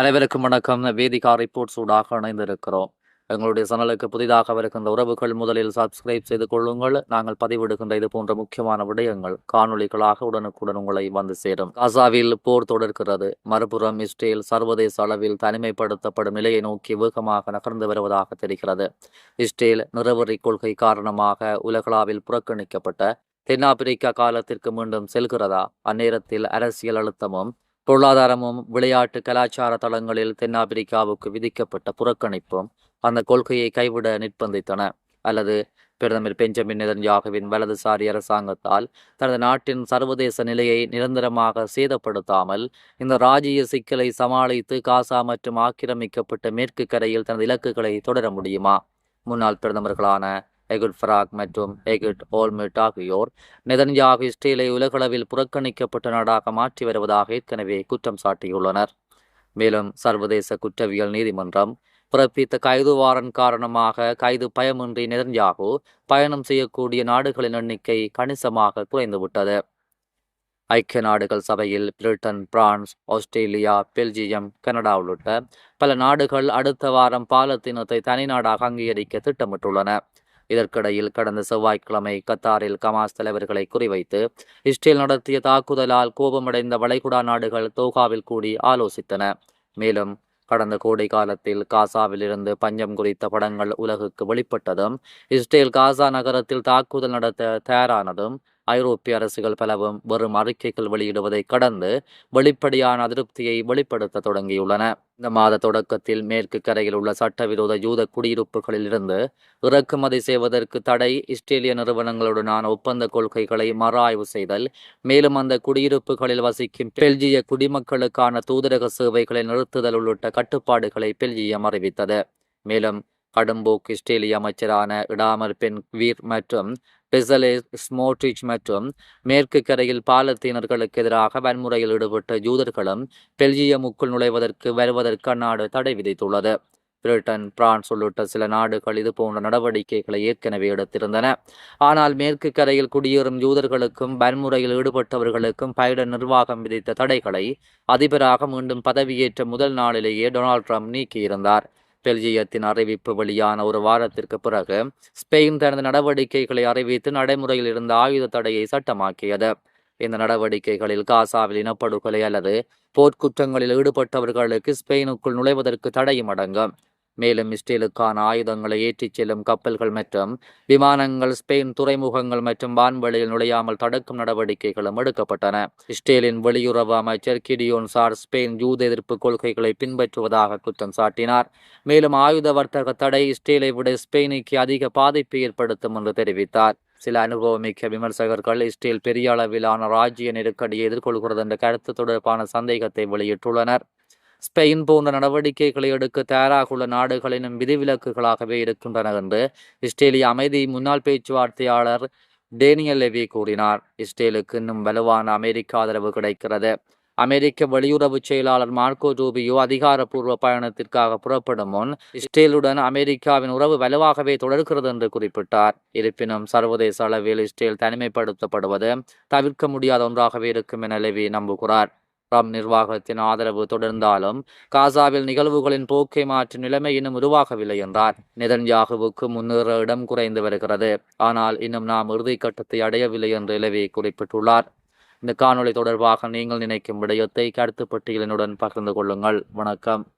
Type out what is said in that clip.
அனைவருக்கும் வணக்கம். வேதிகா ரிப்போர்ட்ஸ் ஊடாக இணைந்திருக்கிறோம் எங்களுடைய சேனலுக்கு புதிதாக வருகின்ற உறவுகள் முதலில் சப்ஸ்கிரைப் செய்து கொள்ளுங்கள். நாங்கள் பதிவிடுகின்ற இது போன்ற முக்கியமான விடயங்கள் காணொளிகளாக உடனுக்குடன் உங்களை வந்து சேரும். காசாவில் போர் தொடர்கிறது. மறுபுறம் இஸ்ரேல் சர்வதேச அளவில் தனிமைப்படுத்தப்படும் நிலையை நோக்கி வேகமாக நகர்ந்து வருவதாக தெரிகிறது. இஸ்ரேல் நிறவரி கொள்கை காரணமாக உலகளாவில் புறக்கணிக்கப்பட்ட தென்னாப்பிரிக்கா காலத்திற்கு மீண்டும் செல்கிறதா? அந்நேரத்தில் அரசியல் அழுத்தமும் பொருளாதாரமும் விளையாட்டு கலாச்சார தளங்களில் தென்னாப்பிரிக்காவுக்கு விதிக்கப்பட்ட புறக்கணிப்பும் அந்த கொள்கையை கைவிட நிர்பந்தித்தன. அல்லது பிரதமர் பெஞ்சமின் நெதன்யாகுவின் வலதுசாரி அரசாங்கத்தால் தனது நாட்டின் சர்வதேச நிலையை நிரந்தரமாக சேதப்படுத்தாமல் இந்த ராஜ்ய சிக்கலை சமாளித்து காசா மற்றும் ஆக்கிரமிக்கப்பட்ட மேற்கு கரையில் தனது இலக்குகளை தொடர முடியுமா? முன்னாள் பிரதமர்களான எகுட் ஃபராக் மற்றும் எகுட் ஓல்மெட் ஆகியோர் நெதன்யாகு இஸ்ரேலை உலகளவில் புறக்கணிக்கப்பட்ட நாடாக மாற்றி வருவதாக ஏற்கனவே குற்றம் சாட்டியுள்ளனர். மேலும் சர்வதேச குற்றவியல் நீதிமன்றம் பிறப்பித்த கைது வாரன் காரணமாக கைது பயமின்றி நெதன்யாகு பயணம் செய்யக்கூடிய நாடுகளின் எண்ணிக்கை கணிசமாக குறைந்துவிட்டது. ஐக்கிய நாடுகள் சபையில் Britain France Australia Belgium Canada உள்ளிட்ட பல நாடுகள் அடுத்த வாரம் பாலத்தீனத்தை தனி நாடாக அங்கீகரிக்க திட்டமிட்டுள்ளன. இதற்கிடையில் கடந்த செவ்வாய்க்கிழமை கத்தாரில் கமாஸ் தலைவர்களை குறிவைத்து இஸ்ரேல் நடத்திய தாக்குதலால் கோபமடைந்த வளைகுடா நாடுகள் தோகாவில் கூடி ஆலோசித்தன. மேலும் கடந்த கோடை காலத்தில் காசாவிலிருந்து பஞ்சம் குறித்த படங்கள் உலகுக்கு வெளிப்பட்டதும் இஸ்ரேல் காசா நகரத்தில் தாக்குதல் நடத்த தயாரானதும் ஐரோப்பிய அரசுகள் பலவும் வெறும் அறிக்கைகள் வெளியிடுவதை கடந்து வெளிப்படையான அதிருப்தியை வெளிப்படுத்த தொடங்கியுள்ளன. இந்த மாத தொடக்கத்தில் மேற்கு கரையில் உள்ள சட்டவிரோத யூத குடியிருப்புகளில் இருந்து இறக்குமதி செய்வதற்கு தடை இஸ்ரேலிய நிறுவனங்களுடனான ஒப்பந்த கொள்கைகளை மறுஆய்வு செய்தல் மேலும் அந்த குடியிருப்புகளில் வசிக்கும் பெல்ஜிய குடிமக்களுக்கான தூதரக சேவைகளை நிறுத்துதல் உள்ளிட்ட கட்டுப்பாடுகளை பெல்ஜியம் அறிவித்தது. மேலும் கடும்போக்கு இஸ்ரேலிய அமைச்சரான இடாமர் பென் வீர் மற்றும் பெசலே ஸ்மோட்ரிச் மற்றும் மேற்கு கரையில் பாலத்தீனர்களுக்கு எதிராக வன்முறையில் ஈடுபட்ட ஜூதர்களும் பெல்ஜியமுக்குள் நுழைவதற்கு வருவதற்கு அந்நாடு தடை விதித்துள்ளது. பிரிட்டன் பிரான்ஸ் உள்ளிட்ட சில நாடுகள் இது போன்ற நடவடிக்கைகளை ஏற்கனவே எடுத்திருந்தன. ஆனால் மேற்கு கரையில் குடியேறும் யூதர்களுக்கும் வன்முறையில் ஈடுபட்டவர்களுக்கும் பைடன் நிர்வாகம் விதித்த தடைகளை அதிபராக மீண்டும் பதவியேற்ற முதல் நாளிலேயே டொனால்ட் ட்ரம்ப் நீக்கியிருந்தார். பெல்ஜியத்தின் அறிவிப்பு வெளியான ஒரு வாரத்திற்கு பிறகு ஸ்பெயின் தனது நடவடிக்கைகளை அறிவித்து நடைமுறையில் இருந்த ஆயுத தடையை சட்டமாக்கியது. இந்த நடவடிக்கைகளில் காசாவில் இனப்படுகொலை அல்லது போர்க்குற்றங்களில் ஈடுபட்டவர்களுக்கு ஸ்பெயினுக்குள் நுழைவதற்கு தடையும் அடங்கும். மேலும் இஸ்ரேலுக்கான ஆயுதங்களை ஏற்றிச் செல்லும் கப்பல்கள் மற்றும் விமானங்கள் ஸ்பெயின் துறைமுகங்கள் மற்றும் வான்வெளியில் நுழையாமல் தடுக்கும் நடவடிக்கைகளும் எடுக்கப்பட்டன. இஸ்ரேலின் வெளியுறவு அமைச்சர் கிடியோன் சார் ஸ்பெயின் யூத எதிர்ப்பு கொள்கைகளை பின்பற்றுவதாக குற்றம் சாட்டினார். மேலும் ஆயுத வர்த்தக தடை இஸ்ரேலை விட ஸ்பெயினுக்கு அதிக பாதிப்பை ஏற்படுத்தும் என்று தெரிவித்தார். சில அனுபவமிக்க விமர்சகர்கள் இஸ்ரேல் பெரிய அளவிலான ராஜ்ய நெருக்கடியை எதிர்கொள்கிறது என்ற கருத்து தொடர்பான சந்தேகத்தை வெளியிட்டுள்ளனர். ஸ்பெயின் போன்ற நடவடிக்கைகளை எடுக்க தயாராக உள்ள நாடுகளினும் விதிவிலக்குகளாகவே இருக்கின்றன என்று இஸ்ரேலிய அமைதி முன்னாள் பேச்சுவார்த்தையாளர் டேனியல் லெவி கூறினார். இஸ்ரேலுக்கு இன்னும் வலுவான அமெரிக்க ஆதரவு கிடைக்கிறது. அமெரிக்க வெளியுறவு செயலாளர் மார்க்கோ ரூபியோ அதிகாரப்பூர்வ பயணத்திற்காக புறப்படும் முன் இஸ்ரேலுடன் அமெரிக்காவின் உறவு வலுவாகவே தொடர்கிறது என்று குறிப்பிட்டார். இருப்பினும் சர்வதேச அளவில் இஸ்ரேல் தனிமைப்படுத்தப்படுவது தவிர்க்க முடியாத ஒன்றாகவே இருக்கும் என லெவி நம்புகிறார். ட்ரம்ப் நிர்வாகத்தின் ஆதரவு தொடர்ந்தாலும் காசாவில் நிகழ்வுகளின் போக்கை மாற்றும் நிலைமை இன்னும் உருவாகவில்லை என்றார். நிதன்யாகுவுக்கு முன்னேற இடம் குறைந்து வருகிறது. ஆனால் இன்னும் நாம் இறுதிக்கட்டத்தை அடையவில்லை என்று இலவி குறிப்பிட்டுள்ளார். இந்த காணொளி தொடர்பாக நீங்கள் நினைக்கும் விடயத்தை கருத்து பட்டியலினுடன் பகிர்ந்து கொள்ளுங்கள். வணக்கம்.